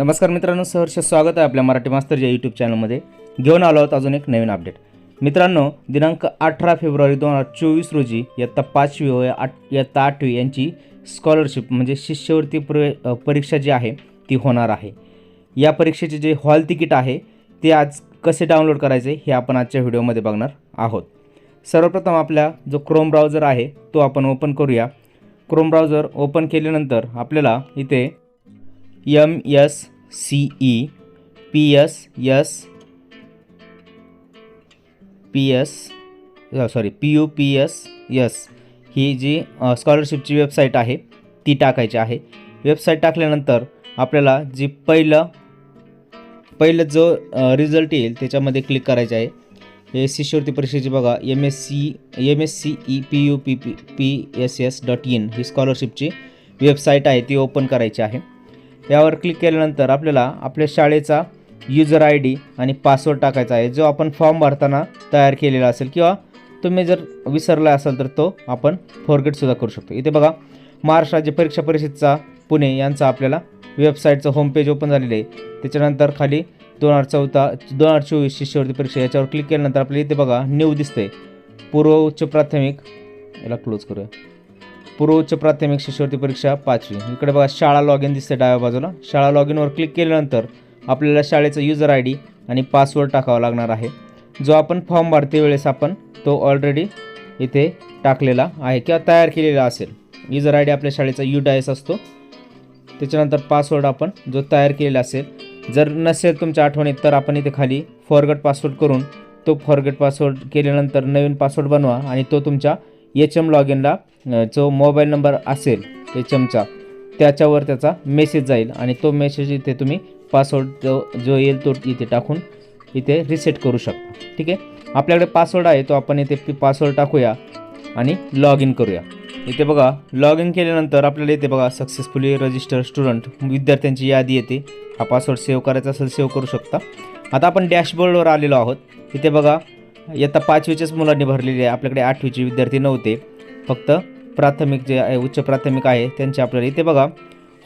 नमस्कार मित्रांनो सहर्ष स्वागत आहे आपल्या मराठी मास्तरच्या यूट्यूब चॅनलमध्ये घेऊन आलो आहोत अजून एक नवीन अपडेट मित्रांनो दिनांक अठरा फेब्रुवारी दोन हजार चोवीस रोजी इयत्ता पाचवी व आठ इयत्ता आठवी यांची स्कॉलरशिप म्हणजे शिष्यवृत्ती प्रवे परीक्षा जी आहे ती होणार आहे. या परीक्षेचे जे हॉल तिकीट आहे ते आज कसे डाउनलोड करायचे हे आपण आजच्या व्हिडिओमध्ये बघणार आहोत. सर्वप्रथम आपला जो क्रोम ब्राउझर आहे तो आपण ओपन करूया. क्रोम ब्राउझर ओपन केल्यानंतर आपल्याला इथे M S C E P S S P S sorry P U P S S ही जी uh, स्कॉलरशिपची वेबसाईट आहे ती टाकायची आहे. वेबसाईट टाकल्यानंतर आपल्याला जी पहिलं पहिलं जो uh, रिझल्ट येईल त्याच्यामध्ये क्लिक करायचे आहे. ए शिष्यवृत्ती परीक्षेची बघा M S C M S C E P U P P P S S dot in ही स्कॉलरशिपची वेबसाईट आहे ती ओपन करायची आहे. यावर क्लिक केल्यानंतर आपल्याला आपल्या शाळेचा युजर आय डी आणि पासवर्ड टाकायचा आहे. जो आपण फॉर्म भरताना तयार केलेला असेल किंवा तुम्ही जर विसरला असाल तर तो आपण फॉरगेटसुद्धा करू शकतो. इथे बघा महाराष्ट्र राज्य परीक्षा परिषदचा पुणे यांचा आपल्याला वेबसाईटचं होमपेज ओपन झालेलं आहे. त्याच्यानंतर खाली दोन हजार चौदा दोन हजार चोवीस शिष्यवृत्ती परीक्षा याच्यावर क्लिक केल्यानंतर आपल्याला इथे बघा न्यू दिसते पूर्व उच्च प्राथमिक याला क्लोज करूया. पूर्व उच्च प्राथमिक शिष्यवृत्ती परीक्षा पाचवी. इकडे बघा शाळा लॉग इन दिसते डाव्या बाजूला. शाळा लॉग इनवर क्लिक केल्यानंतर आपल्याला शाळेचं युजर आय डी आणि पासवर्ड टाकावा लागणार आहे. जो आपण फॉर्म भरते वेळेस आपण तो ऑलरेडी इथे टाकलेला आहे किंवा तयार केलेला असेल. युजर आय डी आपल्या शाळेचा यू डायस असतो. त्याच्यानंतर पासवर्ड आपण जो तयार केलेला असेल. जर नसेल तुमच्या आठवणीत तर आपण इथे खाली फॉरगट पासवर्ड करून तो फॉरगेट पासवर्ड केल्यानंतर नवीन पासवर्ड बनवा आणि तो तुमच्या एच एम लॉग इनला जो मोबाईल नंबर असेल एच एमचा त्याच्यावर त्याचा मेसेज जाईल आणि तो मेसेज इथे तुम्ही पासवर्ड जो जो येईल तो इथे टाकून इथे रिसेट करू शकता. ठीक आहे? आपल्याकडे पासवर्ड आहे तो आपण इथे पासवर्ड टाकूया आणि लॉग इन करूया. इथे बघा लॉग इन केल्यानंतर आपल्याला इथे बघा सक्सेसफुली रजिस्टर स्टुडंट विद्यार्थ्यांची यादी येते. हा पासवर्ड सेव्ह करायचा असेल सेव्ह करू शकता. आता आपण डॅशबोर्डवर आलेलो आहोत. इथे बघा इयत्ता पाचवीच्याच मुलांनी भरलेली आहे. आपल्याकडे आठवीचे विद्यार्थी नव्हते. फक्त प्राथमिक जे आहे उच्च प्राथमिक आहे त्यांचे आपल्याला इथे बघा.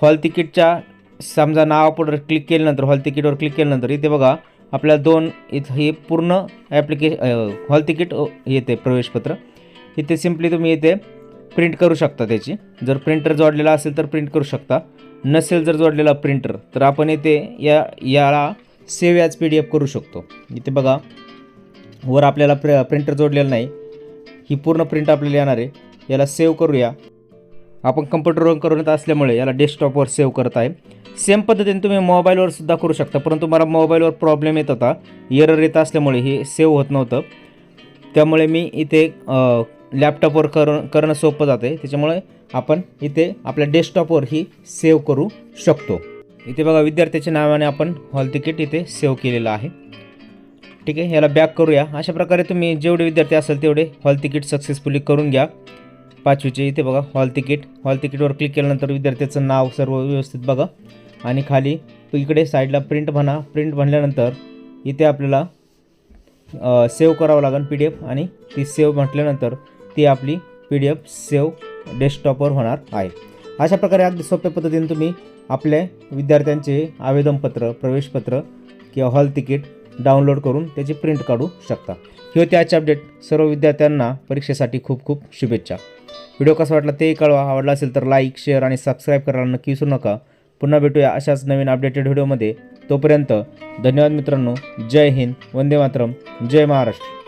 हॉल तिकीटच्या समजा नावापुढं क्लिक केल्यानंतर हॉल तिकीटवर क्लिक केल्यानंतर इथे बघा आपल्याला दोन इथं हे पूर्ण ॲप्लिके हॉल तिकीट येते प्रवेशपत्र. इथे सिम्पली तुम्ही इथे प्रिंट करू शकता त्याची. जर प्रिंटर जोडलेला असेल तर प्रिंट करू शकता. नसेल जर जोडलेला प्रिंटर तर आपण इथे या याला save as P D F करू शकतो. इथे बघा वर आपल्याला प्र प्रिंटर जोडलेला नाही. ही पूर्ण प्रिंट आपल्याला येणार आहे. याला सेव्ह करूया. आपण कम्प्युटरवर करत असल्यामुळे याला डेस्कटॉपवर सेव्ह करत आहे. सेम पद्धतीने तुम्ही मोबाईलवर सुद्धा करू शकता. परंतु मला मोबाईलवर प्रॉब्लेम येत होता. एरर येत असल्यामुळे हे सेव्ह होत नव्हतं. त्यामुळे मी इथे लॅपटॉपवर कर करणं सोपं जाते त्याच्यामुळे आपण इथे आपल्या डेस्कटॉपवर ही सेव्ह करू शकतो. इथे बघा विद्यार्थ्याच्या नावाने आपण हॉल तिकीट इथे सेव्ह केलेलं आहे. ठीक आहे याला बॅक करूया. अशा प्रकारे तुम्ही जेवढे विद्यार्थी असेल तेवढे हॉल तिकीट सक्सेसफुली करून घ्या. पाचवीचे इथे बघा हॉल तिकीट हॉल तिकीटवर क्लिक केल्यानंतर विद्यार्थ्याचं नाव सर्व व्यवस्थित बघा. आणि खाली इकडे साईडला प्रिंट म्हणा. प्रिंट म्हणल्यानंतर इथे आपल्याला सेव्ह करावं लागेल पी डी एफ आणि ती सेव्ह म्हटल्यानंतर ती आपली पी डी एफ सेव्ह डेस्कटॉपवर होणार आहे. अशा प्रकारे अगदी सोप्या पद्धतीने तुम्ही आपल्या विद्यार्थ्यांचे आवेदनपत्र प्रवेशपत्र किंवा हॉल तिकीट डाउनलोड करून त्याची प्रिंट काढू शकता. हे होते आजचे अपडेट. सर्व विद्यार्थ्यांना परीक्षेसाठी खूप खूप शुभेच्छा. व्हिडिओ कसा वाटला तेही कळवा. आवडला असेल तर लाईक शेअर आणि सबस्क्राईब करायला नक्की विसरू नका. पुन्हा भेटूया अशाच नवीन अपडेटेड व्हिडिओमध्ये तोपर्यंत धन्यवाद मित्रांनो. जय हिंद. वंदे मातरम. जय महाराष्ट्र.